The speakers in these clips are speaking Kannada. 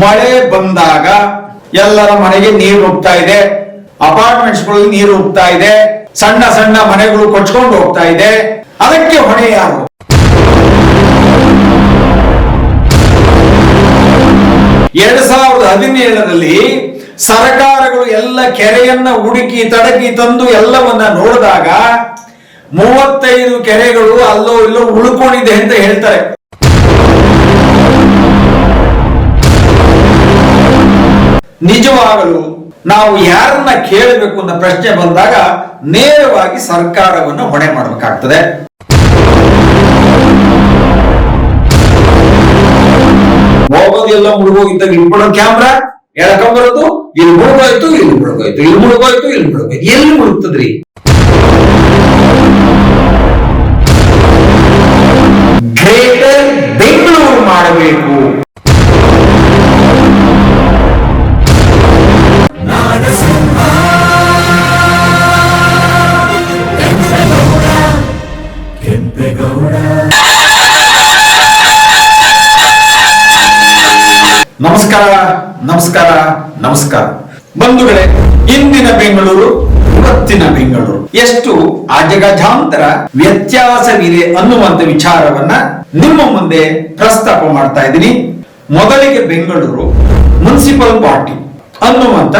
ಮಳೆ ಬಂದಾಗ ಎಲ್ಲರ ಮನೆಗೆ ನೀರು ಹೋಗ್ತಾ ಇದೆ. ಅಪಾರ್ಟ್ಮೆಂಟ್ಸ್ಗಳಲ್ಲಿ ನೀರು ಹೋಗ್ತಾ ಇದೆ. ಸಣ್ಣ ಸಣ್ಣ ಮನೆಗಳು ಕೊಚ್ಕೊಂಡು ಹೋಗ್ತಾ ಇದೆ. ಅದಕ್ಕೆ ಹೊಣೆ ಯಾರು? ಎರಡ್ ಸಾವಿರದ ಹದಿನೇಳರಲ್ಲಿ ಸರ್ಕಾರಗಳು ಎಲ್ಲ ಕೆರೆಯನ್ನ ಹುಡುಕಿ ತಡಕಿ ತಂದು ಎಲ್ಲವನ್ನ ನೋಡಿದಾಗ ಮೂವತ್ತೈದು ಕೆರೆಗಳು ಅಲ್ಲೋ ಇಲ್ಲೋ ಉಳ್ಕೊಂಡಿದೆ ಅಂತ ಹೇಳ್ತಾರೆ. ನಿಜವಾಗಲು ನಾವು ಯಾರನ್ನ ಕೇಳಬೇಕು ಅನ್ನೋ ಪ್ರಶ್ನೆ ಬಂದಾಗ ನೇರವಾಗಿ ಸರ್ಕಾರವನ್ನು ಹೊಣೆ ಮಾಡಬೇಕಾಗ್ತದೆ. ಹೋಗೋದೆಲ್ಲ ಮುಳುಗೋಗಿದ್ದಾಗ ಮುಳುಗೋ ಕ್ಯಾಮ್ರಾ? ಎಳ್ಕೊಂಬರೋದು? ಇಲ್ಲಿ ಮುಳುಗೋಯ್ತು ಇಲ್ಲಿ ಮುಳುಗೋಯ್ತು ಇಲ್ಲಿ ಮುಳುಗೋಯ್ತು ಇಲ್ಲಿ ಮುಳುಗೋಯ್ತು. ಎಲ್ಲಿ ಮುಳುಗ್ತದ್ರಿ? ಗ್ರೇಟರ್ ನಮಸ್ಕಾರ ನಮಸ್ಕಾರ ನಮಸ್ಕಾರ. ಬಂಧುಗಳೇ, ಇಂದಿನ ಬೆಂಗಳೂರು, ಇವತ್ತಿನ ಬೆಂಗಳೂರು. ಎಷ್ಟು ಅಜಗಜಾಂತರ ವ್ಯತ್ಯಾಸವಿದೆ ಅನ್ನುವಂತ ವಿಚಾರವನ್ನ ನಿಮ್ಮ ಮುಂದೆ ಪ್ರಸ್ತಾಪ ಮಾಡ್ತಾ ಇದ್ದೀನಿ. ಮೊದಲಿಗೆ ಬೆಂಗಳೂರು ಮುನ್ಸಿಪಲ್ ಪಾರ್ಟಿ ಅನ್ನುವಂತ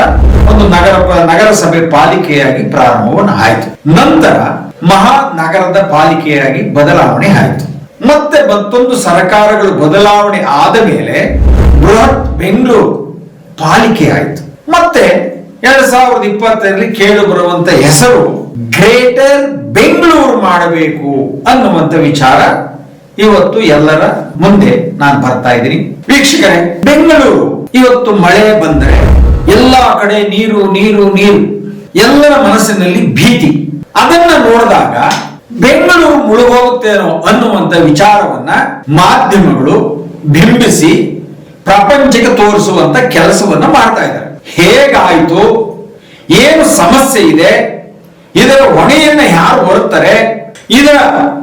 ಒಂದು ನಗರ, ನಗರಸಭೆ ಪಾಲಿಕೆಯಾಗಿ ಪ್ರಾರಂಭವನ್ನು ಆಯಿತು. ನಂತರ ಮಹಾನಗರದ ಪಾಲಿಕೆಯಾಗಿ ಬದಲಾವಣೆ ಆಯಿತು. ಮತ್ತೆ ಮತ್ತೊಂದು ಸರ್ಕಾರಗಳು ಬದಲಾವಣೆ ಆದ ಮೇಲೆ ಬೃಹತ್ ಬೆಂಗಳೂರು ಪಾಲಿಕೆ ಆಯಿತು. ಮತ್ತೆ ಎರಡ್ ಸಾವಿರದ ಇಪ್ಪತ್ತರಲ್ಲಿ ಕೇಳಿ ಬರುವಂತ ಹೆಸರು ಗ್ರೇಟರ್ ಬೆಂಗಳೂರು ಮಾಡಬೇಕು ಅನ್ನುವಂತ ವಿಚಾರ ಇವತ್ತು ಎಲ್ಲರ ಮುಂದೆ ನಾನು ಬರ್ತಾ ಇದ್ದೀನಿ. ವೀಕ್ಷಕರೇ, ಬೆಂಗಳೂರು ಇವತ್ತು ಮಳೆ ಬಂದರೆ ಎಲ್ಲಾ ಕಡೆ ನೀರು ನೀರು ನೀರು, ಎಲ್ಲರ ಮನಸ್ಸಿನಲ್ಲಿ ಭೀತಿ. ಅದನ್ನ ನೋಡಿದಾಗ ಬೆಂಗಳೂರು ಮುಳುಗೋಗುತ್ತೇನೋ ಅನ್ನುವಂತ ವಿಚಾರವನ್ನ ಮಾಧ್ಯಮಗಳು ಬಿಂಬಿಸಿ ಪ್ರಪಂಚಕ್ಕೆ ತೋರಿಸುವಂತ ಕೆಲಸವನ್ನ ಮಾಡ್ತಾ ಇದ್ದಾರೆ. ಹೇಗಾಯ್ತು? ಏನು ಸಮಸ್ಯೆ ಇದೆ? ಇದರ ಹೊಣೆಯನ್ನ ಯಾರು ಹೊರುತ್ತಾರೆ? ಇದರ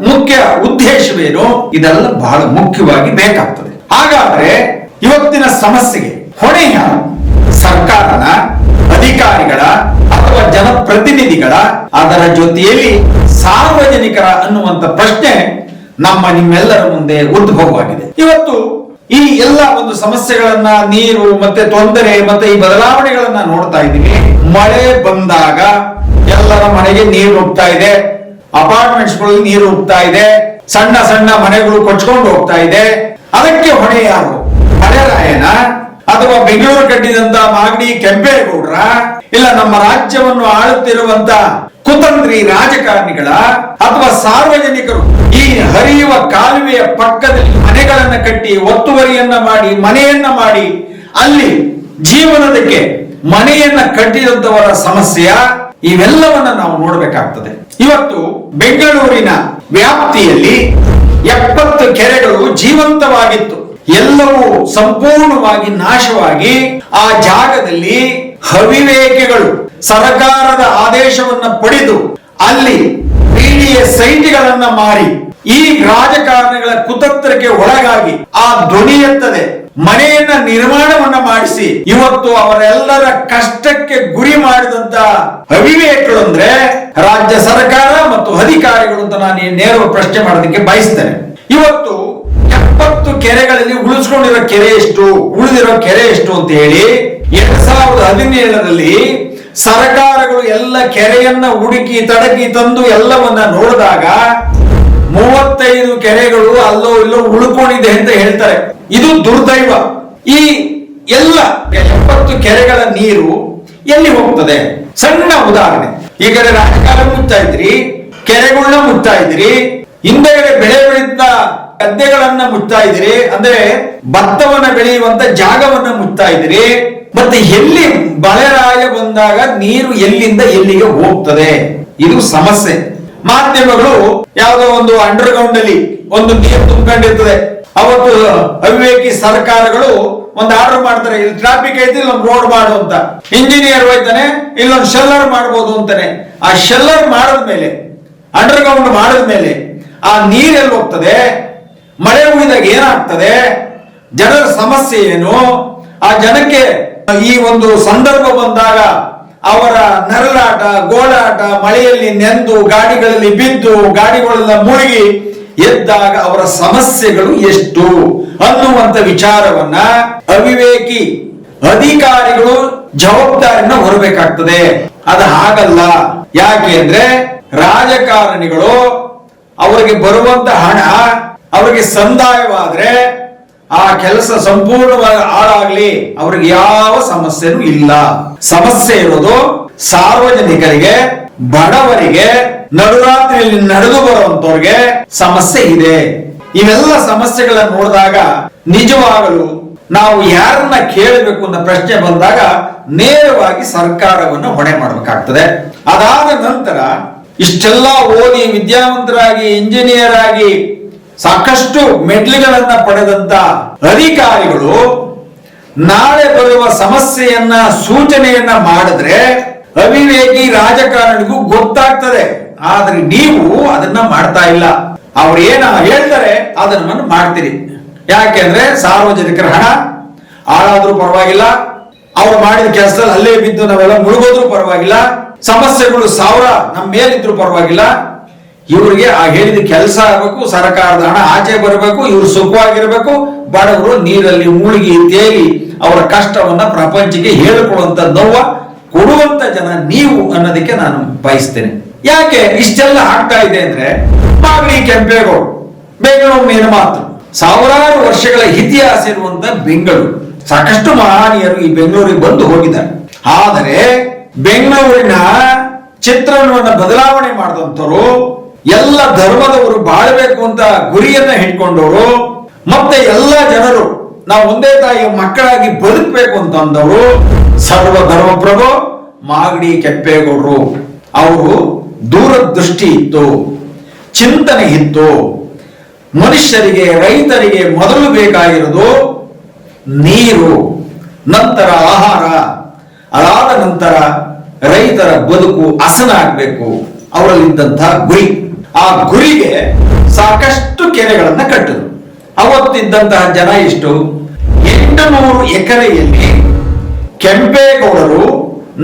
ಮುಖ್ಯ ಉದ್ದೇಶವೇನು? ಇದೆಲ್ಲ ಬಹಳ ಮುಖ್ಯವಾಗಿ ಬೇಕಾಗ್ತದೆ. ಹಾಗಾದ್ರೆ ಇವತ್ತಿನ ಸಮಸ್ಯೆಗೆ ಹೊಣೆ ಯಾರು? ಸರ್ಕಾರನ, ಅಧಿಕಾರಿಗಳ ಅಥವಾ ಜನಪ್ರತಿನಿಧಿಗಳ? ಅದರ ಜೊತೆಯಲ್ಲಿ ಸಾರ್ವಜನಿಕರ ಅನ್ನುವಂತ ಪ್ರಶ್ನೆ ನಮ್ಮ ನಿಮ್ಮೆಲ್ಲರ ಮುಂದೆ ಉದ್ಭವವಾಗಿದೆ. ಇವತ್ತು ಈ ಎಲ್ಲ ಒಂದು ಸಮಸ್ಯೆಗಳನ್ನ ನೀರು ಮತ್ತೆ ತೊಂದರೆ ಮತ್ತೆ ಈ ಬದಲಾವಣೆಗಳನ್ನ ನೋಡ್ತಾ ಇದ್ದೀವಿ. ಮಳೆ ಬಂದಾಗ ಎಲ್ಲರ ಮನೆಗೆ ನೀರು ಹೋಗ್ತಾ ಇದೆ. ಅಪಾರ್ಟ್ಮೆಂಟ್ಸ್ಗಳಲ್ಲಿ ನೀರು ಹೋಗ್ತಾ ಇದೆ. ಸಣ್ಣ ಸಣ್ಣ ಮನೆಗಳು ಕೊಚ್ಕೊಂಡು ಹೋಗ್ತಾ ಇದೆ. ಅದಕ್ಕೆ ಹೊಣೆ ಯಾರು? ಮಳೆರಾಯನ ಅಥವಾ ಬೆಂಗಳೂರು ಕಟ್ಟಿದಂತ ಮಾಗಡಿ ಕೆಂಪೇಗೌಡ್ರ? ಇಲ್ಲ ನಮ್ಮ ರಾಜ್ಯವನ್ನು ಆಳುತ್ತಿರುವಂತ ಕುತಂತ್ರಿ ರಾಜಕಾರಣಿಗಳ ಅಥವಾ ಸಾರ್ವಜನಿಕರು ಈ ಹರಿಯುವ ಕಾಲುವೆಯ ಪಕ್ಕದಲ್ಲಿ ಮನೆಗಳನ್ನ ಕಟ್ಟಿ, ಒತ್ತುವರಿಯನ್ನ ಮಾಡಿ, ಮನೆಯನ್ನ ಮಾಡಿ, ಅಲ್ಲಿ ಜೀವನದಕ್ಕೆ ಮನೆಯನ್ನ ಕಟ್ಟಿದಂತವರ ಸಮಸ್ಯೆಯ ಇವೆಲ್ಲವನ್ನ ನಾವು ನೋಡಬೇಕಾಗ್ತದೆ. ಇವತ್ತು ಬೆಂಗಳೂರಿನ ವ್ಯಾಪ್ತಿಯಲ್ಲಿ ಎಪ್ಪತ್ತು ಕೆರೆಗಳು ಜೀವಂತವಾಗಿತ್ತು. ಎಲ್ಲವೂ ಸಂಪೂರ್ಣವಾಗಿ ನಾಶವಾಗಿ ಆ ಜಾಗದಲ್ಲಿ ಹವಿವೇಕೆಗಳು ಸರ್ಕಾರದ ಆದೇಶವನ್ನ ಪಡೆದು ಅಲ್ಲಿ ಬಿಡಿಎ ಸೈಟ್ಗಳನ್ನ ಮಾರಿ ಈ ರಾಜಕಾರಣಿಗಳ ಕುತಂತ್ರಕ್ಕೆ ಒಳಗಾಗಿ ಆ ಧ್ವನಿ ಎತ್ತದೆ. ಮನೆಯನ್ನ ನಿರ್ಮಾಣವನ್ನ ಮಾಡಿಸಿ. ಇವತ್ತು ಅವರೆಲ್ಲರ ಕಷ್ಟಕ್ಕೆ ಗುರಿ ಮಾಡಿದಂತ ಅವಿವೇಕಗಳು ಅಂದ್ರೆ ರಾಜ್ಯ ಸರ್ಕಾರ ಮತ್ತು ಅಧಿಕಾರಿಗಳು ಅಂತ ನಾನು ನೇರ ಪ್ರಶ್ನೆ ಮಾಡೋದಕ್ಕೆ ಬಯಸ್ತೇನೆ. ಇವತ್ತು ಎಪ್ಪತ್ತು ಕೆರೆಗಳಲ್ಲಿ ಉಳಿಸ್ಕೊಂಡಿರೋ ಕೆರೆ ಎಷ್ಟು, ಉಳಿದಿರೋ ಕೆರೆ ಎಷ್ಟು ಅಂತ ಹೇಳಿ ಎರಡ್ ಸಾವಿರದ ಹದಿನೇಳರಲ್ಲಿ ಸರ್ಕಾರಗಳು ಎಲ್ಲ ಕೆರೆಯನ್ನ ಹುಡುಕಿ, ತಡಕಿ, ತಂದು ಎಲ್ಲವನ್ನ ನೋಡಿದಾಗ ಮೂವತ್ತೈದು ಕೆರೆಗಳು ಅಲ್ಲೋ ಇಲ್ಲೋ ಉಳ್ಕೊಂಡಿದೆ ಅಂತ ಹೇಳ್ತಾರೆ. ಇದು ದುರ್ದೈವ. ಈ ಎಲ್ಲ ಎಪ್ಪತ್ತು ಕೆರೆಗಳ ನೀರು ಎಲ್ಲಿ ಹೋಗ್ತದೆ? ಸಣ್ಣ ಉದಾಹರಣೆ. ಈ ಕಡೆ ರಾಜಕಾಲ ಮುಚ್ಚಾ ಇದ್ರಿ ಕೆರೆಗಳನ್ನ ಮುಚ್ಚಾ ಇದ್ರಿ ಹಿಂದೆಗಡೆ ಬೆಳೆ ಬೆಳೆದ ಗದ್ದೆಗಳನ್ನ ಮುಚ್ಚಾ ಇದ್ರಿ, ಅಂದ್ರೆ ಭತ್ತವನ್ನ ಬೆಳೆಯುವಂತ ಜಾಗವನ್ನ ಮುಚ್ಚಾ ಇದ್ರಿ, ಮತ್ತೆ ಎಲ್ಲಿ ಬಳೆರಾಯ ಬಂದಾಗ ನೀರು ಎಲ್ಲಿಂದ ಎಲ್ಲಿಗೆ ಹೋಗ್ತದೆ? ಇದು ಸಮಸ್ಯೆ. ಮಾಧ್ಯಮಗಳು ಯಾವುದೋ ಒಂದು ಅಂಡರ್ ಗ್ರೌಂಡ್ ಅಲ್ಲಿ ಒಂದು ನೀರು ತುಂಬಿಕೊಂಡಿರ್ತದೆ. ಅವತ್ತು ಅವಿವೇಕಿ ಸರ್ಕಾರಗಳು ಒಂದು ಆರ್ಡರ್ ಮಾಡ್ತಾರೆ, ಇಲ್ಲಿ ಟ್ರಾಫಿಕ್ ಐತಿ, ಇಲ್ಲೊಂದು ರೋಡ್ ಮಾಡು ಅಂತ. ಇಂಜಿನಿಯರ್ ಹೋಯ್ತಾನೆ, ಇಲ್ಲೊಂದು ಶೆಲ್ಲರ್ ಮಾಡ್ಬೋದು ಅಂತಾನೆ. ಆ ಶೆಲ್ಲರ್ ಮಾಡಿದ್ಮೇಲೆ ಅಂಡರ್ ಗ್ರೌಂಡ್ ಮಾಡಿದ್ಮೇಲೆ ಆ ನೀರೆಲ್ಲಿ ಹೋಗ್ತದೆ? ಮಳೆ ಉಳಿದಾಗ ಏನಾಗ್ತದೆ? ಜನರ ಸಮಸ್ಯೆ ಏನು? ಆ ಜನಕ್ಕೆ ಈ ಒಂದು ಸಂದರ್ಭ ಬಂದಾಗ ಅವರ ನರಳಾಟ, ಗೋಳಾಟ, ಮಳೆಯಲ್ಲಿ ನೆಂದು, ಗಾಡಿಗಳಲ್ಲಿ ಬಿದ್ದು, ಗಾಡಿಗಳೆಲ್ಲ ಮುಳುಗಿ ಎದ್ದಾಗ ಅವರ ಸಮಸ್ಯೆಗಳು ಎಷ್ಟು ಅನ್ನುವಂತ ವಿಚಾರವನ್ನ ಅವಿವೇಕಿ ಅಧಿಕಾರಿಗಳು ಜವಾಬ್ದಾರಿನ ಹೊರಬೇಕಾಗ್ತದೆ. ಅದು ಹಾಗಲ್ಲ. ಯಾಕೆ ಅಂದ್ರೆ ರಾಜಕಾರಣಿಗಳು ಅವರಿಗೆ ಬರುವಂತ ಹಣ, ಅವರಿಗೆ ಸಂದಾಯವಾದ್ರೆ ಆ ಕೆಲಸ ಸಂಪೂರ್ಣವಾಗಿ ಹಾಳಾಗ್ಲಿ, ಅವ್ರಿಗೆ ಯಾವ ಸಮಸ್ಯೆನೂ ಇಲ್ಲ. ಸಮಸ್ಯೆ ಇರೋದು ಸಾರ್ವಜನಿಕರಿಗೆ, ಬಡವರಿಗೆ, ನಡುರಾತ್ರಿಯಲ್ಲಿ ನಡೆದು ಬರುವಂತವ್ರಿಗೆ ಸಮಸ್ಯೆ ಇದೆ. ಇವೆಲ್ಲ ಸಮಸ್ಯೆಗಳನ್ನ ನೋಡಿದಾಗ ನಿಜವಾಗಲು ನಾವು ಯಾರನ್ನ ಕೇಳಬೇಕು ಅನ್ನೋ ಪ್ರಶ್ನೆ ಬಂದಾಗ ನೇರವಾಗಿ ಸರ್ಕಾರವನ್ನು ಹೊಣೆ ಮಾಡಬೇಕಾಗ್ತದೆ. ಅದಾದ ನಂತರ ಇಷ್ಟೆಲ್ಲ ಓದಿ ವಿದ್ಯಾವಂತರಾಗಿ ಇಂಜಿನಿಯರ್ ಆಗಿ ಸಾಕಷ್ಟು ಮೆಟ್ಲುಗಳನ್ನ ಪಡೆದಂತ ಅಧಿಕಾರಿಗಳು ನಾಳೆ ಬರುವ ಸಮಸ್ಯೆಯನ್ನ, ಸೂಚನೆಯನ್ನ ಮಾಡಿದ್ರೆ ಅವಿವೇಕಿ ರಾಜಕಾರಣಿಗೂ ಗೊತ್ತಾಗ್ತದೆ. ಆದ್ರೆ ನೀವು ಅದನ್ನ ಮಾಡ್ತಾ ಇಲ್ಲ. ಅವ್ರು ಏನ ಹೇಳ್ತಾರೆ ಅದನ್ನ ಮಾಡ್ತೀರಿ. ಯಾಕೆಂದ್ರೆ ಸಾರ್ವಜನಿಕರ ಹಣ, ಹಾಳಾದ್ರೂ ಪರವಾಗಿಲ್ಲ. ಅವ್ರು ಮಾಡಿದ ಕೆಲಸದಲ್ಲಿ ಅಲ್ಲೇ ಬಿದ್ದು ನಾವೆಲ್ಲ ಮುಳುಗೋದ್ರೂ ಪರವಾಗಿಲ್ಲ. ಸಮಸ್ಯೆಗಳು ಸಾವಿರ ನಮ್ಮ ಮೇಲಿದ್ರು ಪರವಾಗಿಲ್ಲ. ಇವ್ರಿಗೆ ಆ ಹೇಳಿದ ಕೆಲಸ ಆಗಬೇಕು, ಸರ್ಕಾರದ ಹಣ ಆಚೆ ಬರಬೇಕು, ಇವ್ರು ಸುಖವಾಗಿರ್ಬೇಕು. ಬಡವರು ನೀರಲ್ಲಿ ಮುಳುಗಿ ತೇಲಿ ಅವರ ಕಷ್ಟವನ್ನ ಪ್ರಪಂಚಕ್ಕೆ ಹೇಳಿಕೊಳ್ಳುವಂತ ನೋವ ಕೊಡುವಂತ ಜನ ನೀವು ಅನ್ನೋದಕ್ಕೆ ನಾನು ಬಯಸ್ತೇನೆ. ಯಾಕೆ? ಇಷ್ಟೆಲ್ಲ ಆಗ್ತಾ ಇದೆ ಅಂದ್ರೆ ಮಾಗಡಿ ಕೆಂಪೇಗೌಡ ಬೆಂಗಳೂರು ಮೇನ ಮಾತು ಸಾವಿರಾರು ವರ್ಷಗಳ ಇತಿಹಾಸ ಇರುವಂತ ಬೆಂಗಳೂರು. ಸಾಕಷ್ಟು ಮಹಾನೀಯರು ಈ ಬೆಂಗಳೂರಿಗೆ ಬಂದು ಹೋಗಿದ್ದಾರೆ. ಆದರೆ ಬೆಂಗಳೂರಿನ ಚಿತ್ರಣವನ್ನ ಬದಲಾವಣೆ ಮಾಡಿದಂತವರು ಎಲ್ಲ ಧರ್ಮದವರು ಬಾಳಬೇಕು ಅಂತ ಗುರಿಯನ್ನ ಹಿಡ್ಕೊಂಡವರು, ಮತ್ತೆ ಎಲ್ಲ ಜನರು ನಾವು ಒಂದೇ ತಾಯಿಯ ಮಕ್ಕಳಾಗಿ ಬದುಕಬೇಕು ಅಂತ ಅಂದವರು, ಸರ್ವ ಧರ್ಮ ಪ್ರಭು ಮಾಗಡಿ ಕೆಪ್ಪೇಗೌಡರು ಅವರು ದೂರದೃಷ್ಟಿ ಇತ್ತು, ಚಿಂತನೆ ಇತ್ತು. ಮನುಷ್ಯರಿಗೆ, ರೈತರಿಗೆ ಮೊದಲು ಬೇಕಾಗಿರೋದು ನೀರು, ನಂತರ ಆಹಾರ, ಅದಾದ ನಂತರ ರೈತರ ಬದುಕು ಹಸನಾಗಬೇಕು. ಅವರಲ್ಲಿದ್ದಂತಹ ಗುರಿ. ಆ ಗುರಿಗೆ ಸಾಕಷ್ಟು ಕೆರೆಗಳನ್ನು ಕಟ್ಟಿದ್ರು. ಅವತ್ತಿದ್ದಂತಹ ಜನ ಎಷ್ಟು? ಎಂಟು ನೂರು ಎಕರೆಯಲ್ಲಿ ಕೆಂಪೇಗೌಡರು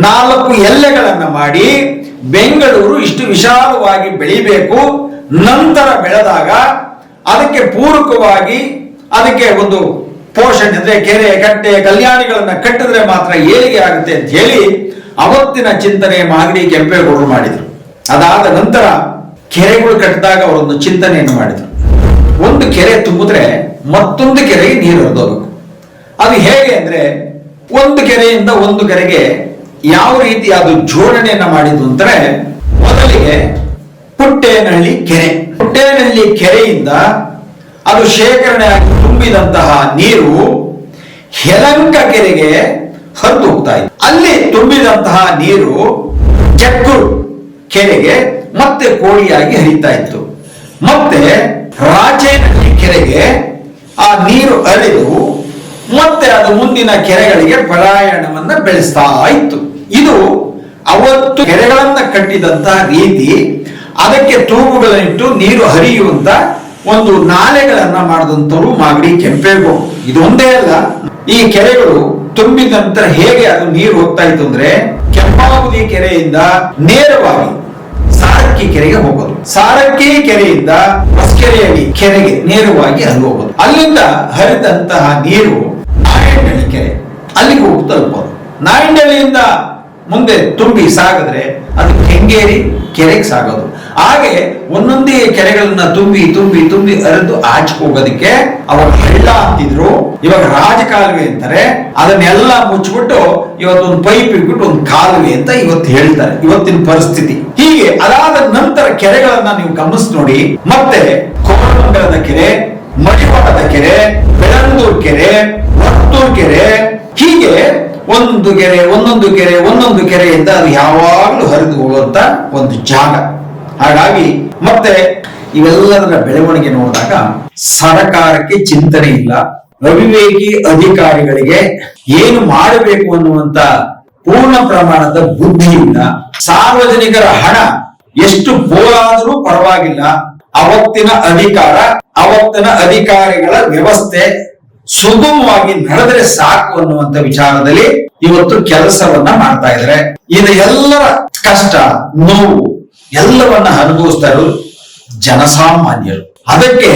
ನಾಲ್ಕು ಎಲ್ಲೆಗಳನ್ನು ಮಾಡಿ ಬೆಂಗಳೂರು ಇಷ್ಟು ವಿಶಾಲವಾಗಿ ಬೆಳಿಬೇಕು. ನಂತರ ಬೆಳೆದಾಗ ಅದಕ್ಕೆ ಪೂರಕವಾಗಿ ಅದಕ್ಕೆ ಒಂದು ಪೋಷಣೆ ಅಂದ್ರೆ ಕೆರೆ, ಕಟ್ಟೆ, ಕಲ್ಯಾಣಿಗಳನ್ನು ಕಟ್ಟಿದ್ರೆ ಮಾತ್ರ ಏಳಿಗೆ ಆಗುತ್ತೆ ಅಂತ ಹೇಳಿ ಅವತ್ತಿನ ಚಿಂತನೆ ಮಾಗಡಿ ಕೆಂಪೇಗೌಡರು ಮಾಡಿದ್ರು. ಅದಾದ ನಂತರ ಕೆರೆಗಳು ಕಟ್ಟಿದಾಗ ಅವರೊಂದು ಚಿಂತನೆಯನ್ನು ಮಾಡಿದ್ರು. ಒಂದು ಕೆರೆ ತುಂಬಿದ್ರೆ ಮತ್ತೊಂದು ಕೆರೆಗೆ ನೀರು ಹರಿದೋಗ್ಬೇಕು. ಅದು ಹೇಗೆ ಅಂದ್ರೆ ಒಂದು ಕೆರೆಯಿಂದ ಒಂದು ಕೆರೆಗೆ ಯಾವ ರೀತಿ ಅದು ಜೋಡಣೆಯನ್ನ ಮಾಡಿದ್ರು ಅಂದ್ರೆ ಮೊದಲಿಗೆ ಪುಟ್ಟೇನಹಳ್ಳಿ ಕೆರೆ. ಪುಟ್ಟೇನಹಳ್ಳಿ ಕೆರೆಯಿಂದ ಅದು ಶೇಖರಣೆ ಆಗಿ ತುಂಬಿದಂತಹ ನೀರು ಹೆಲಂಕ ಕೆರೆಗೆ ಹರಿದು ಹೋಗ್ತಾ ಇತ್ತು. ಅಲ್ಲಿ ತುಂಬಿದಂತಹ ನೀರು ಜಕ್ಕೂರು ಕೆರೆಗೆ ಮತ್ತೆ ಕೋಳಿಯಾಗಿ ಹರಿತಾ ಇತ್ತು. ಮತ್ತೆ ರಾಜೇನಹಳ್ಳಿ ಕೆರೆಗೆ ಆ ನೀರು ಅರಿದು ಮತ್ತೆ ಅದು ಮುಂದಿನ ಕೆರೆಗಳಿಗೆ ಪಲಾಯಣವನ್ನ ಬೆಳೆಸ್ತಾ ಇತ್ತು. ಇದು ಅವತ್ತು ಕೆರೆಗಳನ್ನ ಕಟ್ಟಿದಂತಹ ರೀತಿ ಅದಕ್ಕೆ ತೂಗುಗಳನ್ನಿಟ್ಟು ನೀರು ಹರಿಯುವಂತ ಒಂದು ನಾಲೆಗಳನ್ನ ಮಾಡಿದಂಥವ್ರು ಮಾಗಡಿ ಕೆಂಪೇಗೌಡ. ಇದೊಂದೇ ಅಲ್ಲ, ಈ ಕೆರೆಗಳು ತುಂಬಿದ ನಂತರ ಹೇಗೆ ಅದು ನೀರು ಹೋಗ್ತಾ ಇತ್ತು ಅಂದ್ರೆ ಕೆಂಪಾವತಿ ಕೆರೆಯಿಂದ ನೇರವಾಗಿ ಸಾರಕ್ಕಿ ಕೆರೆಗೆ ಹೋಗೋದು. ಸಾರಕ್ಕಿ ಕೆರೆಯಿಂದ ಹೊಸಕೆರೆಯಲ್ಲಿ ಕೆರೆಗೆ ನೇರವಾಗಿ ಹರಿದು ಹೋಗೋದು ಅಲ್ಲಿಂದ ಹರಿದಂತಹ ನೀರು ನಾಯಂಡಳ್ಳಿ ಕೆರೆ. ಅಲ್ಲಿಗೆ ಹೋಗಿ ತಲುಪೋದು. ನಾಯಂಡಳ್ಳಿಯಿಂದ ಮುಂದೆ ತುಂಬಿ ಸಾಗಿದ್ರೆ ಅದು ಕೆಂಗೇರಿ ಕೆರೆಗೆ ಸಾಗೋದು. ಹಾಗೆ ಒಂದೊಂದೇ ಕೆರೆಗಳನ್ನ ತುಂಬಿ ತುಂಬಿ ತುಂಬಿ ಅರೆದು ಆಚೆ ಹೋಗೋದಕ್ಕೆ ಅವಾಗ ಹಳ್ಳ ಅಂತಿದ್ರು. ಇವಾಗ ರಾಜಕಾಲುವೆ ಅಂತಾರೆ. ಅದನ್ನೆಲ್ಲ ಮುಚ್ಚಿಬಿಟ್ಟು ಇವತ್ತೊಂದು ಪೈಪ್ ಇಟ್ಬಿಟ್ಟು ಒಂದು ಕಾಲುವೆ ಅಂತ ಇವತ್ತು ಹೇಳ್ತಾರೆ, ಇವತ್ತಿನ ಪರಿಸ್ಥಿತಿ. ಹೀಗೆ ಅದಾದ ನಂತರ ಕೆರೆಗಳನ್ನ ನೀವು ಗಮನಿಸಿ ನೋಡಿ. ಮತ್ತೆ ಕೋರಮಂಗಲದ ಕೆರೆ, ಮಡಿವಾಳದ ಕೆರೆ ಬೆಳಂದೂರ್ ಕೆರೆ ವರ್ತೂರ್ ಕೆರೆ, ಹೀಗೆ ಒಂದು ಕೆರೆ, ಒಂದೊಂದು ಕೆರೆ, ಒಂದೊಂದು ಕೆರೆಯಿಂದ ಅದು ಯಾವಾಗಲೂ ಹರಿದು ಹೋಗುವಂತ ಒಂದು ಜಾಗ. ಹಾಗಾಗಿ ಮತ್ತೆ ಇವೆಲ್ಲದರ ಬೆಳವಣಿಗೆ ನೋಡಿದಾಗ ಸರಕಾರಕ್ಕೆ ಚಿಂತನೆ ಇಲ್ಲ. ಅವಿವೇಕಿ ಅಧಿಕಾರಿಗಳಿಗೆ ಏನು ಮಾಡಬೇಕು ಅನ್ನುವಂತ ಪೂರ್ಣ ಪ್ರಮಾಣದ ಬುದ್ಧಿ ಇಲ್ಲ. ಸಾರ್ವಜನಿಕರ ಹಣ ಎಷ್ಟು ಬೋಲಾದರೂ ಪರವಾಗಿಲ್ಲ. ಅವತ್ತಿನ ಅಧಿಕಾರ, ಅವತ್ತಿನ ಅಧಿಕಾರಿಗಳ ವ್ಯವಸ್ಥೆ ಸುಗಮವಾಗಿ ನಡೆದ್ರೆ ಸಾಕು ಅನ್ನುವಂತ ವಿಚಾರದಲ್ಲಿ ಇವತ್ತು ಕೆಲಸವನ್ನ ಮಾಡ್ತಾ ಇದ್ದಾರೆ. ಇದು ಎಲ್ಲರ ಕಷ್ಟ, ನೋವು ಎಲ್ಲವನ್ನ ಅನುಭವಿಸ್ತಾ ಜನಸಾಮಾನ್ಯರು. ಅದಕ್ಕೆ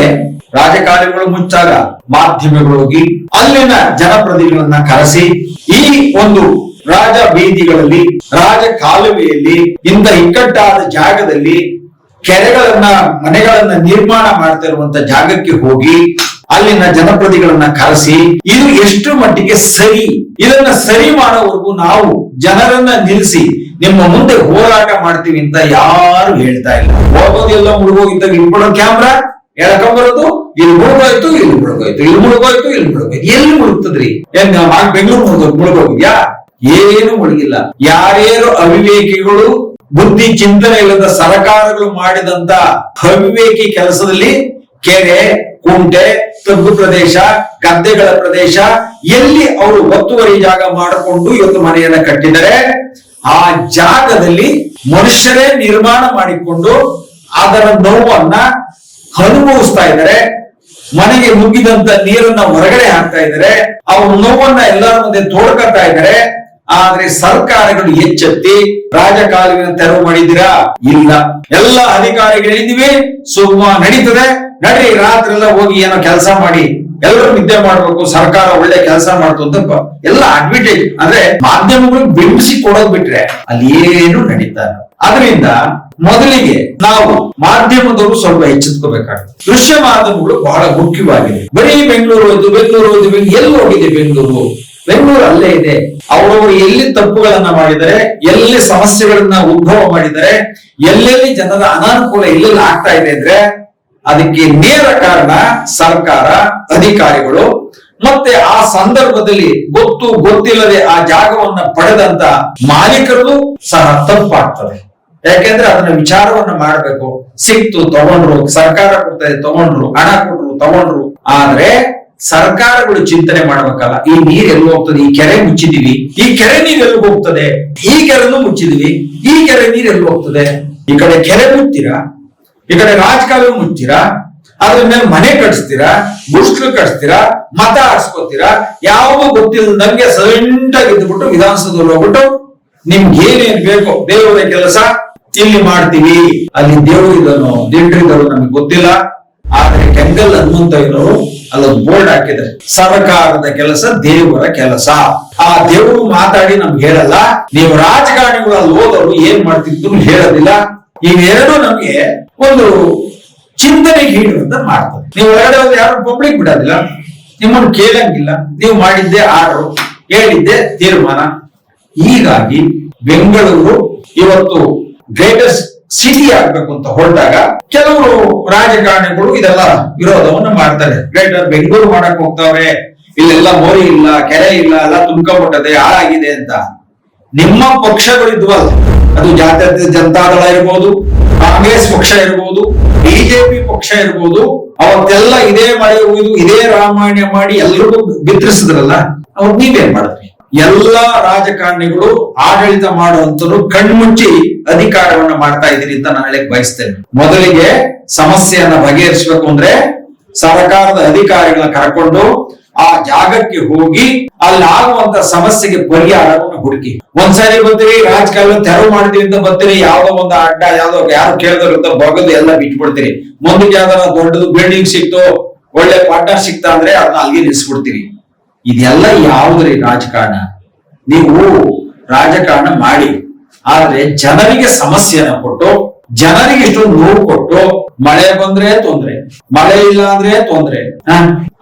ರಾಜಕಾರಣಿಗಳು ಮುಚ್ಚಾಗ ಮಾಧ್ಯಮಗಳು ಹೋಗಿ ಅಲ್ಲಿನ ಜನಪ್ರತಿನಿಧಿಗಳನ್ನ ಕರೆಸಿ ಈ ಒಂದು ರಾಜ ಬೀದಿಗಳಲ್ಲಿ, ರಾಜ ಕಾಲುವೆಯಲ್ಲಿ ಇಂಥ ಇಕ್ಕಟ್ಟಾದ ಜಾಗದಲ್ಲಿ ಕೆರೆಗಳನ್ನ, ಮನೆಗಳನ್ನ ನಿರ್ಮಾಣ ಮಾಡ್ತಾ ಇರುವಂತ ಜಾಗಕ್ಕೆ ಹೋಗಿ ಅಲ್ಲಿನ ಜನಪ್ರತಿಗಳನ್ನ ಕರೆಸಿ ಇದು ಎಷ್ಟು ಮಟ್ಟಿಗೆ ಸರಿ, ಇದನ್ನ ಸರಿ ಮಾಡೋವರೆಗೂ ನಾವು ಜನರನ್ನ ನಿಲ್ಲಿಸಿ ನಿಮ್ಮ ಮುಂದೆ ಹೋರಾಟ ಮಾಡ್ತೀವಿ ಅಂತ ಯಾರು ಹೇಳ್ತಾ ಇಲ್ಲ. ಹೋಗೋದೆಲ್ಲ ಮುಳುಗೋಗಿದ್ದಾಗ ಬಿಡೋ ಕ್ಯಾಮ್ರಾ ಎಳ್ಕೊಂಬರೋದು ಇಲ್ಲಿ ಮುಳುಗೋಯ್ತು ಇಲ್ಲಿ ಮುಳುಗೋಯ್ತು ಇಲ್ಲಿ ಮುಳುಗೋಯ್ತು ಇಲ್ಲಿ ಮುಳುಗೋಯ್ತು. ಎಲ್ಲಿ ಮುಳುಗ್ತದ್ರಿ? ಏನ್ ಬೆಂಗಳೂರು ಮುಳುಗೋ, ಮುಳುಗೋಗಿದ್ಯಾ? ಏನು ಮುಳುಗಿಲ್ಲ. ಯಾರ್ಯಾರು ಅವಿವೇಕಿಗಳು, ಬುದ್ಧಿ ಚಿಂತನೆ ಇಲ್ಲದ ಸರ್ಕಾರಗಳು ಮಾಡಿದಂತ ಅವಿವೇಕಿ ಕೆಲಸದಲ್ಲಿ ಕೆರೆ, ಕುಂಟೆ, ತಗ್ಗು ಪ್ರದೇಶ, ಗದ್ದೆಗಳ ಪ್ರದೇಶ, ಎಲ್ಲಿ ಅವರು ಒತ್ತುವರಿ ಜಾಗ ಮಾಡಿಕೊಂಡು ಇವತ್ತು ಮನೆಯನ್ನ ಕಟ್ಟಿದರೆ ಆ ಜಾಗದಲ್ಲಿ ಮನುಷ್ಯರೇ ನಿರ್ಮಾಣ ಮಾಡಿಕೊಂಡು ಅದರ ನೋವನ್ನ ಅನುಭವಿಸ್ತಾ ಇದ್ದಾರೆ. ಮನೆಗೆ ಮುಗಿದಂತ ನೀರನ್ನ ಹೊರಗಡೆ ಹಾಕ್ತಾ ಇದ್ದಾರೆ. ಅವ್ರ ನೋವನ್ನ ಎಲ್ಲರ ಮುಂದೆ ತೋಡ್ಕೊತಾ ಇದ್ದಾರೆ. ಆದ್ರೆ ಸರ್ಕಾರಗಳು ಎಚ್ಚೆತ್ತಿ ರಾಜಕಾಲುವಿನ ತೆರವು ಮಾಡಿದ್ದೀರಾ? ಇಲ್ಲ. ಎಲ್ಲ ಅಧಿಕಾರಿಗಳು ಸುಮ್ಮ ನಡೀತದೆ. ನಡ್ರಿ ರಾತ್ರಿ ಎಲ್ಲ ಹೋಗಿ ಏನೋ ಕೆಲಸ ಮಾಡಿ. ಎಲ್ಲರೂ ನಿದ್ದೆ ಮಾಡ್ಬೇಕು, ಸರ್ಕಾರ ಒಳ್ಳೆ ಕೆಲಸ ಮಾಡ್ತು ಅಂತ ಎಲ್ಲ ಅಡ್ವರ್ಟೈಸ್ ಅಂದ್ರೆ ಮಾಧ್ಯಮಗಳು ಬಿಂಬಿಸಿ ಕೊಡೋದ್ ಬಿಟ್ರೆ ಅಲ್ಲಿ ಏನು ನಡೀತಾ ಅದರಿಂದ ಮೊದಲಿಗೆ ನಾವು ಮಾಧ್ಯಮದವರು ಸ್ವಲ್ಪ ಎಚ್ಚೆತ್ಕೋಬೇಕಾಗುತ್ತೆ ದೃಶ್ಯ ಮಾಧ್ಯಮಗಳು ಬಹಳ ಮುಖ್ಯವಾಗಿದೆ. ಬರೀ ಬೆಂಗಳೂರು ಹೋಯ್ತು ಬೆಂಗಳೂರು ಹೋಯ್ತು ಎಲ್ಲಿ ಹೋಗಿದೆ ಬೆಂಗಳೂರು? ಬೆಂಗಳೂರು ಅಲ್ಲೇ ಇದೆ. ಅವರವರು ಎಲ್ಲಿ ತಪ್ಪುಗಳನ್ನ ಮಾಡಿದರೆ ಎಲ್ಲಿ ಸಮಸ್ಯೆಗಳನ್ನ ಉದ್ಭವ ಮಾಡಿದರೆ ಎಲ್ಲೆಲ್ಲಿ ಜನರ ಅನಾನುಕೂಲ ಎಲ್ಲೆಲ್ಲಿ ಆಗ್ತಾ ಇದೆ ಅಂದ್ರೆ ಅದಕ್ಕೆ ನೇರ ಕಾರಣ ಸರ್ಕಾರ, ಅಧಿಕಾರಿಗಳು. ಮತ್ತೆ ಆ ಸಂದರ್ಭದಲ್ಲಿ ಗೊತ್ತು ಗೊತ್ತಿಲ್ಲದೆ ಆ ಜಾಗವನ್ನ ಪಡೆದಂತ ಮಾಲೀಕರು ಸಹ ತಪ್ಪಾಗ್ತದೆ. ಯಾಕೆಂದ್ರೆ ಅದನ್ನ ವಿಚಾರವನ್ನ ಮಾಡಬೇಕು. ಸಿಕ್ತು ತಗೊಂಡ್ರು, ಸರ್ಕಾರ ಕೊಡ್ತದೆ ತಗೊಂಡ್ರು, ಹಣ ಕೊಟ್ರು ತಗೊಂಡ್ರು. ಆದ್ರೆ ಸರ್ಕಾರಗಳು ಚಿಂತನೆ ಮಾಡ್ಬೇಕಲ್ಲ, ಈ ನೀರ್ ಎಲ್ಲಿ ಹೋಗ್ತದೆ? ಈ ಕೆರೆ ಮುಚ್ಚಿದೀವಿ. ಈ ಕೆರೆ ನೀರ್ ಎಲ್ಲಿ ಹೋಗ್ತದೆ? ಈ ಕೆರೆನೂ ಮುಚ್ಚಿದೀವಿ. ಈ ಕೆರೆ ನೀರ್ ಎಲ್ಲಿ ಹೋಗ್ತದೆ? ಈ ಕಡೆ ಕೆರೆ ಮುಚ್ತೀರಾ ಈ ಕಡೆ ರಾಜಕಾಲುವೆ ಮುಚ್ಚಿರಾ, ಅದ್ರ ಮೇಲೆ ಮನೆ ಕಟ್ಸ್ತೀರಾ, ಗುಡ್ಸ್ಲು ಕಟ್ಸ್ತೀರಾ, ಮತ ಆಡ್ಸ್ಕೊತೀರಾ ಯಾವುದು ಗೊತ್ತಿಲ್ಲದಂಗೆ ಸೈಲೆಂಟ್ ಆಗಿ ಇದ್ಬಿಟ್ಟು ವಿಧಾನಸೌಧದಲ್ಲಿ ಹೋಗ್ಬಿಟ್ಟು ನಿಮ್ಗೆ ಏನೇನ್ ಬೇಕೋ ದೇವರ ಕೆಲಸ ಇಲ್ಲಿ ಮಾಡ್ತೀವಿ. ಅಲ್ಲಿ ದೇವರು ಇದನ್ನು ದಿಂಡ್ರಿದ್ದರು ನಮಗೆ ಗೊತ್ತಿಲ್ಲ. ಆದ್ರೆ ಕೆಂಗಲ್ ಹನುಮಂತಯ್ಯನವರು ಅಲ್ಲೊಂದು ಬೋರ್ಡ್ ಹಾಕಿದೆ ಸರ್ಕಾರದ ಕೆಲಸ, ದೇವರ ಕೆಲಸ. ಆ ದೇವರು ಮಾತಾಡಿ ನಮ್ಗೆ ಹೇಳಲ್ಲ. ನೀವು ರಾಜಕಾರಣಿಗಳು ಅಲ್ಲಿ ಹೋದವರು ಏನ್ ಮಾಡ್ತಿದ್ರು ಹೇಳೋದಿಲ್ಲ. ಇವೆರಡು ನಮ್ಗೆ ಒಂದು ಚಿಂತನೆಗೆ ಅಂತ ಮಾಡ್ತಾರೆ. ನೀವು ಹೊರಗಡೆ ಒಂದು ಯಾರು ಪಬ್ಲಿಕ್ ಬಿಡೋದಿಲ್ಲ. ನಿಮ್ಮನ್ನು ಕೇಳಂಗಿಲ್ಲ. ನೀವು ಮಾಡಿದ್ದೆ ಆರ್ಡರ್, ಹೇಳಿದ್ದೆ ತೀರ್ಮಾನ. ಹೀಗಾಗಿ ಬೆಂಗಳೂರು ಇವತ್ತು ಗ್ರೇಟೆಸ್ಟ್ ಸಿಟಿ ಆಗ್ಬೇಕು ಅಂತ ಹೊರಟಾಗ ಕೆಲವರು ರಾಜಕಾರಣಿಗಳು ಇದೆಲ್ಲ ವಿರೋಧವನ್ನು ಮಾಡ್ತಾರೆ. ಗ್ರೇಟರ್ ಬೆಂಗಳೂರು ಮಾಡಕ್ ಹೋಗ್ತಾವ್ರೆ. ಇಲ್ಲೆಲ್ಲ ಮೋರಿ ಇಲ್ಲ, ಕೆರೆ ಇಲ್ಲ, ಎಲ್ಲ ತುಂಬ್ಕೊಂಡ್ಬಿಟ್ಟದೆ ಹಾಳಾಗಿದೆ ಅಂತ. ನಿಮ್ಮ ಪಕ್ಷಗಳಿದ್ವಲ್ಲ ಅದು ಜಾತ್ಯತೀತ ಜನತಾದಳ ಇರ್ಬೋದು ಕಾಂಗ್ರೆಸ್ ಪಕ್ಷ ಇರ್ಬೋದು ಬಿಜೆಪಿ ಪಕ್ಷ ಇರ್ಬೋದು ಅವತ್ತೆಲ್ಲ ಇದೇ ಮಳೆ ಉಯ್ದು ಇದೇ ರಾಮಾಯಣ ಮಾಡಿ ಎಲ್ರಿಗೂ ಬಿತ್ತರಿಸಿದ್ರಲ್ಲ, ಅವ್ರು ನೀವೇನ್ ಮಾಡಿದ್ರಿ? ಎಲ್ಲಾ ರಾಜಕಾರಣಿಗಳು ಆಡಳಿತ ಮಾಡುವಂತರು ಕಣ್ಮುಚ್ಚಿ ಅಧಿಕಾರವನ್ನ ಮಾಡ್ತಾ ಇದೀರಿ ಅಂತ ನಾನು ಹೇಳಕ್ ಬಯಸ್ತೇನೆ. ಮೊದಲಿಗೆ ಸಮಸ್ಯೆಯನ್ನ ಬಗೆಹರಿಸಬೇಕು ಅಂದ್ರೆ ಸರ್ಕಾರದ ಅಧಿಕಾರಿಗಳನ್ನ ಕರ್ಕೊಂಡು ಆ ಜಾಗಕ್ಕೆ ಹೋಗಿ ಅಲ್ಲಿ ಆಗುವಂತ ಸಮಸ್ಯೆಗೆ ಪರಿಹಾರವನ್ನು ಹುಡುಕಿ. ಒಂದ್ಸಾರಿ ಬರ್ತೀರಿ ರಾಜಕಾಲ ತೆರವು ಮಾಡ್ತೀವಿ ಅಂತ ಬರ್ತೀರಿ ಯಾವ್ದೋ ಒಂದು ಅಡ್ಡ, ಯಾವ್ದೋ ಯಾರು ಕೇಳಿದ್ರು ಅಂತ ಬಗದು ಎಲ್ಲ ಬಿಟ್ಬಿಡ್ತೀರಿ. ಮುಂದಕ್ಕೆ ಯಾವ್ದಾರ ದೊಡ್ಡದು ಬಿಲ್ಡಿಂಗ್ ಸಿಕ್ತು, ಒಳ್ಳೆ ಪಾರ್ಟ್ನರ್ ಸಿಕ್ತಾ ಅಂದ್ರೆ ಅದನ್ನ ಅಲ್ಲಿಗೆ ನಿಲ್ಸ್ಬಿಡ್ತೀರಿ. ಇದೆಲ್ಲ ಯಾವುದ್ರಿ ರಾಜಕಾರಣ? ನೀವು ರಾಜಕಾರಣ ಮಾಡಿ, ಆದ್ರೆ ಜನರಿಗೆ ಸಮಸ್ಯೆನ ಕೊಟ್ಟು, ಜನರಿಗೆ ಇಷ್ಟೊಂದು ನೋವು ಕೊಟ್ಟು, ಮಳೆ ಬಂದ್ರೆ ತೊಂದ್ರೆ, ಮಳೆ ಇಲ್ಲ ಅಂದ್ರೆ ತೊಂದ್ರೆ?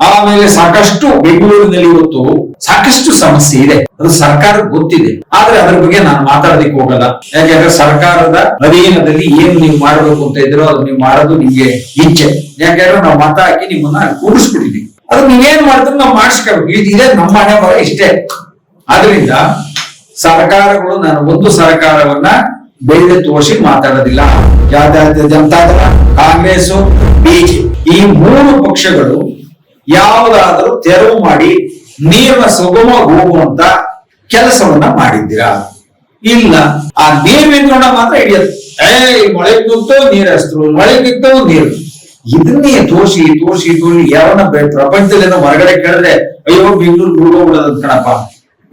ಆಮೇಲೆ ಸಾಕಷ್ಟು ಬೆಂಗಳೂರಿನಲ್ಲಿ ಇವತ್ತು ಸಾಕಷ್ಟು ಸಮಸ್ಯೆ ಇದೆ. ಅದು ಸರ್ಕಾರ ಗೊತ್ತಿದೆ. ಆದ್ರೆ ಅದ್ರ ಬಗ್ಗೆ ನಾನು ಮಾತಾಡೋದಕ್ಕೆ ಹೋಗಲ್ಲ. ಯಾಕೆಂದ್ರೆ ಸರ್ಕಾರದ ಅಧೀನದಲ್ಲಿ ಏನ್ ನೀವು ಮಾಡ್ಬೇಕು ಅಂತ ಇದ್ರೋ ಅದು ನೀವು ಮಾಡೋದು ನಿಮ್ಗೆ ಇಚ್ಛೆ. ಯಾಕೆಂದ್ರೆ ನಾವು ಮತ ಹಾಕಿ ನಿಮ್ಮನ್ನ ಕೂಡಿಸ್ಬಿಟ್ಟಿದ್ವಿ ಅದು ನೀವೇನ್ ಮಾಡಿದ್ರು ನಾವು ಮಾಡಿಸ್ಕೋಬೇಕು. ಇದು- ನಮ್ಮ ಹಣೆ ಬರ ಇಷ್ಟೇ. ಆದ್ರಿಂದ ಸರ್ಕಾರಗಳು, ನಾನು ಒಂದು ಸರ್ಕಾರವನ್ನ ಬೇರೆ ತೋರಿಸಿ ಮಾತಾಡೋದಿಲ್ಲ. ಜಾತ್ಯತೀತ ಜನತಾದಳ ಕಾಂಗ್ರೆಸ್ ಬಿಜೆಪಿ. ಈ ಮೂರು ಪಕ್ಷಗಳು ಯಾವುದಾದರೂ ತೆರವು ಮಾಡಿ ನೀರಿನ ಸುಗಮ ಹೋಗುವಂತ ಕೆಲಸವನ್ನ ಮಾಡಿದ್ದೀರಾ? ಇಲ್ಲ. ಆ ನೀರ್ ನಿಂತ್ಕೊಂಡ ಮಾತ್ರ ಹಿಡಿಯುತ್ತೆ ಏ ಮಳೆ ಬಿತ್ತು, ನೀರ್ ಹಸ್ರು, ಮಳೆ ಬಿತ್ತೋ, ನೀರು. ಇದನ್ನೇ ದೋಷಿ ದೋಷಿ ದೋಷಿ ಯಾವನ ಪ್ರಪಂಚದಲ್ಲಿ ಹೊರಗಡೆ ಕೇಳಿದ್ರೆ, ಅಯ್ಯೋ, ಬೆಂಗಳೂರು ಹೋಗ್ಬಿಡೋದು ಕಣಪ್ಪ.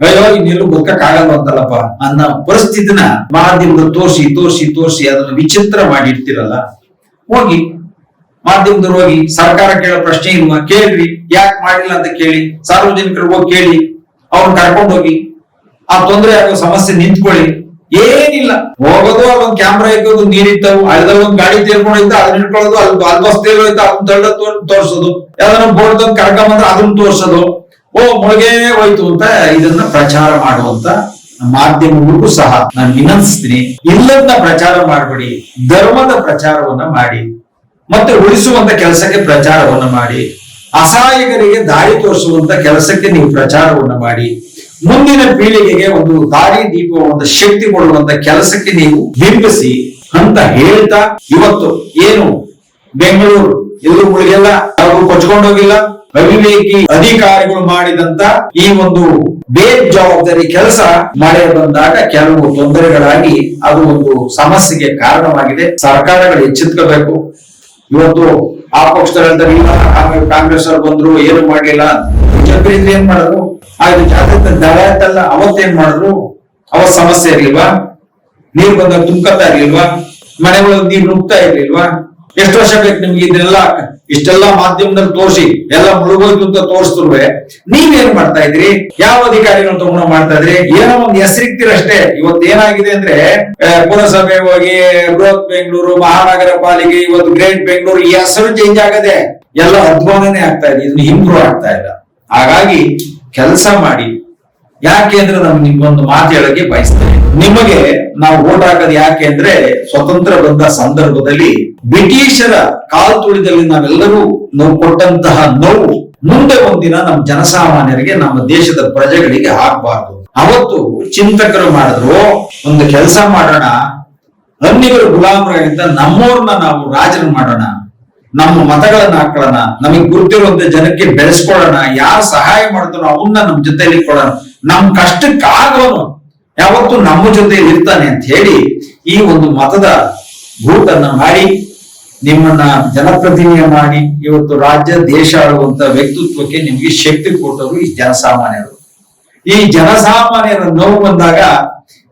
ಅಯ್ಯೋ ನೀರು ಬದುಕಕ್ ಆಗಲ್ಲ ಅಂತಲ್ಲಪ್ಪ. ಅನ್ನೋ ಪರಿಸ್ಥಿತಿನ ಮಾಧ್ಯಮದ ತೋರಿಸಿ ತೋರಿಸಿ ತೋರಿಸಿ ಅದನ್ನ ವಿಚಿತ್ರ ಮಾಡಿರ್ತಿರಲ್ಲ. ಹೋಗಿ. ಮಾಧ್ಯಮದವ್ರು ಹೋಗಿ ಸರ್ಕಾರ ಕೇಳೋ ಪ್ರಶ್ನೆ ಇಲ್ವಾ? ಕೇಳ್ರಿ. ಯಾಕೆ ಮಾಡಿಲ್ಲ ಅಂತ ಕೇಳಿ, ಸಾರ್ವಜನಿಕರು ಹೋಗಿ ಕೇಳಿ ಅವ್ರನ್ನ ಕರ್ಕೊಂಡು ಹೋಗಿ. ಆ ತೊಂದರೆ ಆಗೋ ಸಮಸ್ಯೆ ನಿಂತ್ಕೊಳ್ಳಿ. ಏನಿಲ್ಲ. ಹೋಗೋದು, ಅಲ್ಲೊಂದ್ ಕ್ಯಾಮ್ರಾ ಇಕ್ಕೋದು ನೀರಿತ್ತವು ಅಳದಾಗ ಒಂದ್ ಗಾಡಿ ತೇರ್ಕೊಂಡಿದ್ದ ಅದನ್ನ ಇಟ್ಕೊಳ್ಳೋದು ಅಲ್ಲಿ ಅಲ್ಲಿ ಬಸ್ ತೇರೋಯ್ತು ಅದನ್ನ ತಳ್ಳ ತೋರ್ಸೋದು. ಯಾವ್ದಾರ ಬೋರ್ಡ್ ತಂದು ಕರ್ಕೊಂಬಂದ್ರೆ ಅದನ್ನ ತೋರ್ಸೋದು. ಓ, ಮುಳುಗೇ ಹೋಯ್ತು ಅಂತ ಇದನ್ನ ಪ್ರಚಾರ ಮಾಡುವಂತ ಮಾಧ್ಯಮಗಳಿಗೂ ಸಹ ನಾನು ವಿನಂತಿಸ್ತೀನಿ. ಇಲ್ಲದನ್ನ ಪ್ರಚಾರ ಮಾಡಬೇಡಿ. ಧರ್ಮದ ಪ್ರಚಾರವನ್ನ ಮಾಡಿ. ಮತ್ತೆ ಉಳಿಸುವಂತ ಕೆಲಸಕ್ಕೆ ಪ್ರಚಾರವನ್ನು ಮಾಡಿ, ಅಸಹಾಯಕರಿಗೆ ದಾರಿ ತೋರಿಸುವಂತ ಕೆಲಸಕ್ಕೆ ನೀವು ಪ್ರಚಾರವನ್ನು ಮಾಡಿ, ಮುಂದಿನ ಪೀಳಿಗೆಗೆ ಒಂದು ದಾರಿ ದೀಪ ಒಂದು ಶಕ್ತಿ ಕೊಡುವಂತ ಕೆಲಸಕ್ಕೆ ನೀವು ಬಿಂಬಿಸಿ ಅಂತ ಹೇಳ್ತಾ ಇವತ್ತು ಏನು ಬೆಂಗಳೂರು ಎಲ್ಲರೂ ಉಳಿಗೆಲ್ಲ ಅವರು ಕೊಚ್ಕೊಂಡೋಗಿಲ್ಲ ಅವಿವೇಕಿ ಅಧಿಕಾರಿಗಳು ಮಾಡಿದಂತ ಈ ಒಂದು ಬೇಜವಾಬ್ದಾರಿ ಕೆಲಸ ಮಳೆ ಬಂದಾಗ ಕೆಲವು ತೊಂದರೆಗಳಾಗಿ ಅದು ಒಂದು ಸಮಸ್ಯೆಗೆ ಕಾರಣವಾಗಿದೆ. ಸರ್ಕಾರಗಳು ಎಚ್ಚೆತ್ಕೋಬೇಕು. ಇವತ್ತು ಆ ಪಕ್ಷದಲ್ಲಿ ಕಾಂಗ್ರೆಸ್ ಅವ್ರು ಬಂದ್ರು, ಏನು ಮಾಡ್ಲಿಲ್ಲ ಬಿಜೆಪಿ ಏನ್ ಮಾಡಿದ್ರು ಆಯ್ತು ಜಾಗೃತ ದಳ ಆಯ್ತಲ್ಲ ಅವತ್ತೇನ್ ಮಾಡಿದ್ರು? ಅವತ್ ಸಮಸ್ಯೆ ಇರ್ಲಿಲ್ವಾ? ನೀರ್ ಬಂದಾಗ ತುಂಬ್ಕತ್ತಾ ಇರ್ಲಿಲ್ವಾ? ಮನೆಗಳಿಗೆ ನೀರ್ ನುಗ್ತಾ ಇರ್ಲಿಲ್ವಾ? ಎಷ್ಟು ವರ್ಷ ಬೇಕು ನಿಮ್ಗೆ? ಇದನ್ನೆಲ್ಲ ಇಷ್ಟೆಲ್ಲ ಮಾಧ್ಯಮದಲ್ಲಿ ತೋರಿಸಿ, ಎಲ್ಲ ಮುಳುಗೋಯ್ತು ಅಂತ ತೋರಿಸ್ತುವೆ ನೀವೇನ್ ಮಾಡ್ತಾ ಇದ್ರಿ? ಯಾವ ಅಧಿಕಾರಿಗಳು ತಗೊಂಡ ಮಾಡ್ತಾ ಇದ್ರಿ? ಏನೋ ಒಂದು ಹೆಸರಿಗ್ತೀರಷ್ಟೇ ಇವತ್ತು ಏನಾಗಿದೆ ಅಂದ್ರೆ ಪುರಸಭೆ ಹೋಗಿ, ಬೃಹತ್ ಬೆಂಗಳೂರು, ಮಹಾನಗರ ಪಾಲಿಕೆ, ಇವತ್ತು ಗ್ರೇಟ್ ಬೆಂಗಳೂರು, ಈ ಹೆಸರು ಚೇಂಜ್ ಆಗದೆ ಎಲ್ಲ ಅಧ್ವಾನನೇ ಆಗ್ತಾ ಇದೆ. ಇದನ್ನ ಇಂಪ್ರೂವ್ ಆಗ್ತಾ ಇಲ್ಲ. ಹಾಗಾಗಿ, ಕೆಲಸ ಮಾಡಿ ಯಾಕೆ ಅಂದ್ರೆ ನಮ್ಗೆ ನಿಮ್ಗೊಂದು ಮಾತು ಹೇಳಕ್ಕೆ ಬಯಸ್ತೇನೆ. ನಿಮಗೆ ನಾವು ಓಟ್ ಹಾಕೋದು ಯಾಕೆ ಅಂದ್ರೆ ಸ್ವತಂತ್ರ ಬಂದ ಸಂದರ್ಭದಲ್ಲಿ ಬ್ರಿಟಿಷರ ಕಾಲ್ ತುಳಿದಲ್ಲಿ ನಾವೆಲ್ಲರೂ ನಾವು ಕೊಟ್ಟಂತಹ ನೋವು. ಮುಂದೆ ಒಂದಿನ ನಮ್ಮ ಜನಸಾಮಾನ್ಯರಿಗೆ, ನಮ್ಮ ದೇಶದ ಪ್ರಜೆಗಳಿಗೆ ಹಾಕಬಾರದು ಅವತ್ತು ಚಿಂತಕರು ಮಾಡಿದ್ರು, ಒಂದು ಕೆಲಸ ಮಾಡೋಣ. ಅನ್ನಿಗರು ಗುಲಾಮರಾಗಿದ್ದ ನಮ್ಮೋರ್ನ ನಾವು ರಾಜರು ಮಾಡೋಣ. ನಮ್ಮ ಮತಗಳನ್ನ ಹಾಕೊಳ್ಳೋಣ. ನಮಗೆ ಗುರುತಿರುವಂತ ಜನಕ್ಕೆ ಬೆಳೆಸ್ಕೊಳ್ಳೋಣ. ಯಾರು ಸಹಾಯ ಮಾಡ್ತಾರೋ ಅವನ್ನ ನಮ್ಮ ಜೊತೆಯಲ್ಲಿ ಕೊಡೋಣ. ನಮ್ ಕಷ್ಟಕ್ಕಾಗೋನು ಯಾವತ್ತು ನಮ್ಮ ಜೊತೆ ಇರ್ತಾನೆ ಅಂತ ಹೇಳಿ ಈ ಒಂದು ಮತದ ಭೂತನ್ನ ಮಾಡಿ, ನಿಮ್ಮನ್ನ ಜನಪ್ರತಿನಿಧಿಯ ಮಾಡಿ, ಇವತ್ತು ರಾಜ್ಯ, ದೇಶ ಆಳುವಂತ ವ್ಯಕ್ತಿತ್ವಕ್ಕೆ ನಿಮ್ಗೆ ಶಕ್ತಿ ಕೊಟ್ಟವರು ಈ ಜನಸಾಮಾನ್ಯರು. ಈ ಜನಸಾಮಾನ್ಯರ ನೋವು ಬಂದಾಗ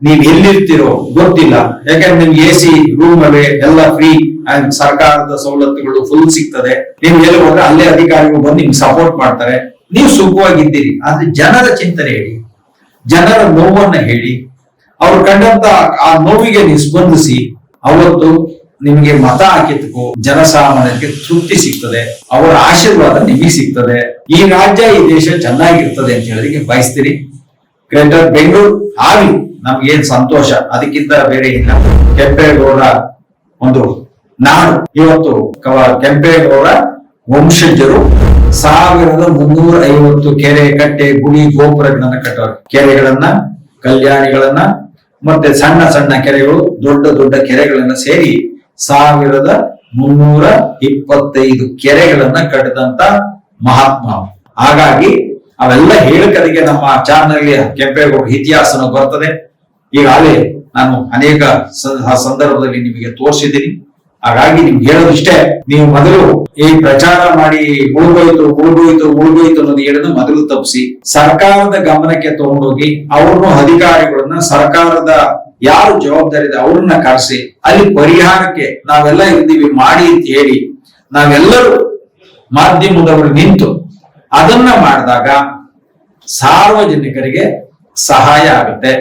ನೀವ್ ಎಲ್ಲಿರ್ತಿರೋ ಗೊತ್ತಿಲ್ಲ. ಯಾಕಂದ್ರೆ ನಿಮ್ಗೆ ಎ ಸಿ ರೂಮ್ ಅಲ್ಲಿ ಎಲ್ಲ ಫ್ರೀ ಸರ್ಕಾರದ ಸವಲತ್ತುಗಳು ಫುಲ್ ಸಿಗ್ತದೆ. ನೀವು ಎಲ್ಲಿ ಹೋದ್ರೆ ಅಲ್ಲೇ ಅಧಿಕಾರಿಗಳು ಬಂದು ನಿಮ್ಗೆ ಸಪೋರ್ಟ್ ಮಾಡ್ತಾರೆ. ನೀವು ಸುಖವಾಗಿದ್ದೀರಿ. ಆದ್ರೆ ಜನರ ಚಿಂತನೆ ಹೇಳಿ. ಜನರ ನೋವನ್ನ ಹೇಳಿ, ಅವ್ರು ಕಂಡಂತ ಆ ನೋವಿಗೆ ನೀವು ಸ್ಪಂದಿಸಿ, ಅವತ್ತು ನಿಮಗೆ ಮತ ಹಾಕಿದ್ಕೋ ಜನಸಾಮಾನ್ಯರಿಗೆ ತೃಪ್ತಿ ಸಿಗ್ತದೆ, ಅವರ ಆಶೀರ್ವಾದ ನಿಮಗೆ ಸಿಗ್ತದೆ. ಈ ರಾಜ್ಯ, ಈ ದೇಶ ಚೆನ್ನಾಗಿರ್ತದೆ ಅಂತ ಹೇಳೋದಕ್ಕೆ ಬಯಸ್ತೀರಿ ಗ್ರೇಟರ್ ಬೆಂಗಳೂರು ಆಗಿ ನಮ್ಗೇನ್ ಸಂತೋಷ, ಅದಕ್ಕಿಂತ ಬೇರೆ ಇಲ್ಲ. ಕೆಂಪೇಗೌಡ ಒಂದು ನಾಡು. ಇವತ್ತು ಕೆಂಪೇಗೌಡ ವಂಶಜರು ಸಾವಿರದ ಮುನ್ನೂರ ಐವತ್ತು ಕೆರೆ ಕಟ್ಟೆ ಗುಡಿ ಗೋಪುರಗಳನ್ನ ಕಟ್ಟೋರು. ಕೆರೆಗಳನ್ನ, ಕಲ್ಯಾಣಿಗಳನ್ನ, ಮತ್ತೆ ಸಣ್ಣ ಸಣ್ಣ ಕೆರೆಗಳು, ದೊಡ್ಡ ದೊಡ್ಡ ಕೆರೆಗಳನ್ನ ಸೇರಿ ಸಾವಿರದ ಮುನ್ನೂರ ಇಪ್ಪತ್ತೈದು ಕೆರೆಗಳನ್ನ ಕಟ್ಟಿದಂತ ಮಹಾತ್ಮ ಹಾಗಾಗಿ ಅವೆಲ್ಲ ಹೇಳಕದಿಗೆ ನಮ್ಮ ಚಾನಲ್ ಕೆಂಪೇಗೌಡ ಇತಿಹಾಸನ ಬರ್ತದೆ. ಈಗಾಗಲೇ ನಾನು ಅನೇಕ ಸಂದರ್ಭದಲ್ಲಿ ನಿಮಗೆ ತೋರಿಸಿದ್ದೀನಿ. ಹಾಗಾಗಿ ನಿಮ್ಗೆ ಹೇಳೋದಿಷ್ಟೇ, ನೀವು ಮೊದಲು ಈ ಪ್ರಚಾರ ಮಾಡಿ ಉಳ್ಗೋಯ್ತು ಉಳ್ಗೋಯ್ತು ಉಳ್ಬೋಯ್ತು ಅನ್ನೋದು ಹೇಳೋದು ಮೊದಲು ತಪ್ಪಿಸಿ. ಸರ್ಕಾರದ ಗಮನಕ್ಕೆ ತಗೊಂಡೋಗಿ ಅವ್ರನ್ನು ಅಧಿಕಾರಿಗಳನ್ನ ಸರ್ಕಾರದ ಯಾರು ಜವಾಬ್ದಾರಿ ಇದೆ ಅವ್ರನ್ನ ಕರೆಸಿ, ಅಲ್ಲಿ ಪರಿಹಾರಕ್ಕೆ ನಾವೆಲ್ಲ ಇದ್ದೀವಿ ಮಾಡಿ ಅಂತ ಹೇಳಿ, ನಾವೆಲ್ಲರೂ ಮಾಧ್ಯಮದವರು ನಿಂತು ಅದನ್ನ ಮಾಡಿದಾಗ ಸಾರ್ವಜನಿಕರಿಗೆ ಸಹಾಯ ಆಗುತ್ತೆ.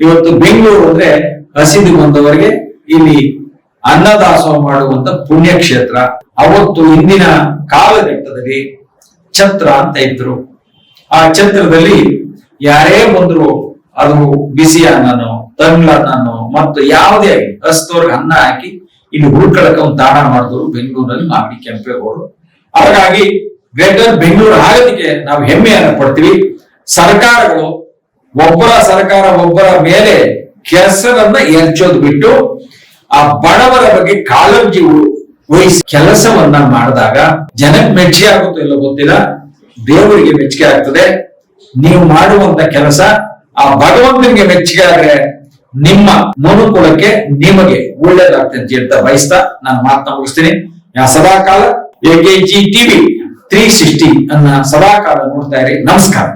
ಇವತ್ತು ಬೆಂಗಳೂರು ಅಂದ್ರೆ ಹಸಿದು ಬಂದವರಿಗೆ ಇಲ್ಲಿ ಅನ್ನದಾಸೋಹ ಮಾಡುವಂತ ಪುಣ್ಯಕ್ಷೇತ್ರ. ಅವತ್ತು ಇಂದಿನ ಕಾಲಘಟ್ಟದಲ್ಲಿ ಛತ್ರ ಅಂತ ಇದ್ರು. ಆ ಛತ್ರದಲ್ಲಿ ಯಾರೇ ಬಂದ್ರು ಅದು ಬಿಸಿ ಅನ್ನನೋ ತಂಗ್ಳ ಅನ್ನನೋ ಮತ್ತು ಯಾವುದೇ ಆಗಲಿ ಹಸ್ತವ್ರಿಗೆ ಅನ್ನ ಹಾಕಿ ಇಲ್ಲಿ ಹುಡ್ಕೊಳಕ ಒಂದು ತಾಣ ಮಾಡಿದ್ರು ಬೆಂಗಳೂರಲ್ಲಿ ಮಾಡಿ ಕೆಂಪೇಗೌಡರು. ಹಾಗಾಗಿ ಗ್ರೇಟರ್ ಬೆಂಗಳೂರು ಆಗದಿಕ್ಕೆ ನಾವು ಹೆಮ್ಮೆಯನ್ನ ಪಡ್ತೀವಿ. ಸರ್ಕಾರಗಳು ಒಬ್ಬರ ಸರ್ಕಾರ ಒಬ್ಬರ ಮೇಲೆ ಕೆಸರನ್ನ ಎರಚೋದು ಬಿಟ್ಟು ಆ ಬಡವರ ಬಗ್ಗೆ ಕಾಳಜಿ ವಹಿಸಿ ಕೆಲಸವನ್ನ ಮಾಡಿದಾಗ ಜನಕ್ಕೆ ಮೆಚ್ಚುಗೆ ಆಗುತ್ತೋ ಇಲ್ಲ ಗೊತ್ತಿಲ್ಲ. ದೇವರಿಗೆ ಮೆಚ್ಚುಗೆ ಆಗ್ತದೆ. ನೀವು ಮಾಡುವಂತ ಕೆಲಸ ಆ ಭಗವಂತನಿಗೆ ಮೆಚ್ಚುಗೆ ಆದ್ರೆ ನಿಮ್ಮ ಮನುಕುಲಕ್ಕೆ ನಿಮಗೆ ಒಳ್ಳೇದಾಗ್ತದೆ ಅಂತ ಬಯಸ್ತಾ ನಾನು ಮಾತನ್ನ ಮುಗಿಸ್ತೀನಿ. ಯಾ ಸದಾಕಾಲ A K G TV three sixty ಅನ್ನ ಸದಾಕಾಲ ನೋಡ್ತಾ ಇರಿ. ನಮಸ್ಕಾರ.